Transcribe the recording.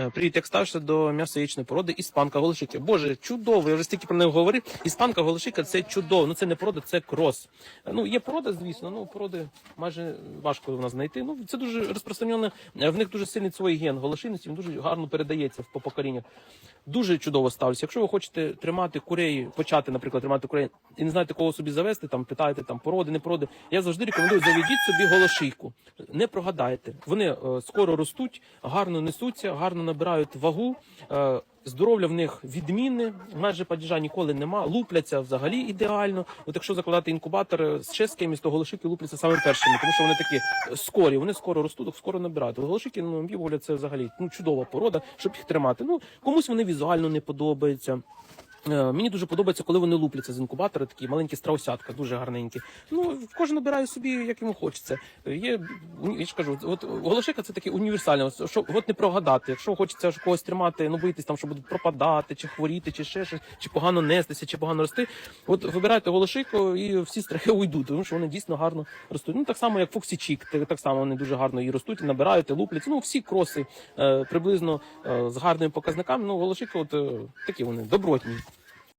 Е, Привіт, як ставишся до м'яса яєчної породи іспанка голошики? Боже, чудово! Я вже стільки про неї говорив. Іспанка голошика це чудово. Ну це не порода, це крос. Е, Ну є порода, звісно. Ну породи майже важко в нас знайти. Ну це дуже розпространено. В них дуже сильний свій ген голошинності. Він дуже гарно передається по поколіннях. Дуже чудово ставлюся. Якщо ви хочете тримати курей, почати, наприклад, тримати курей і не знаєте, кого собі завести, там питаєте там породи, не породи. Я завжди рекомендую заведіть собі голошийку. Не прогадайте. Вони е, скоро ростуть, гарно несуться, гарно набирають вагу. Е, Здоров'я в них відмінне, майже падіжа ніколи нема, лупляться взагалі ідеально. От якщо закладати інкубатор е, з з то голошики лупляться саме першими, тому що вони такі скорі, вони скоро ростуть, скоро набирають. Голошики, ну, мій це взагалі ну, чудова порода, щоб їх тримати. Ну, комусь вони візуально не подобаються. Е, Мені дуже подобається, коли вони лупляться з інкубатора, такі маленькі страусятка, дуже гарненькі. Ну, кожен обирає собі, як йому хочеться. Е, Є, я ж кажу, от голошика це таке універсальне, що от не прогадати. Якщо хочеться когось тримати, ну боїтесь там, що будуть пропадати, чи хворіти, чи ще щось, чи погано нестися, чи погано рости. От вибирайте голошику і всі страхи уйдуть, тому що вони дійсно гарно ростуть. Ну так само, як Фоксі Чік, те- так само вони дуже гарно і ростуть, набирають, і лупляться. Ну всі кроси е, приблизно з гарними показниками. Ну голошики, от такі вони добротні.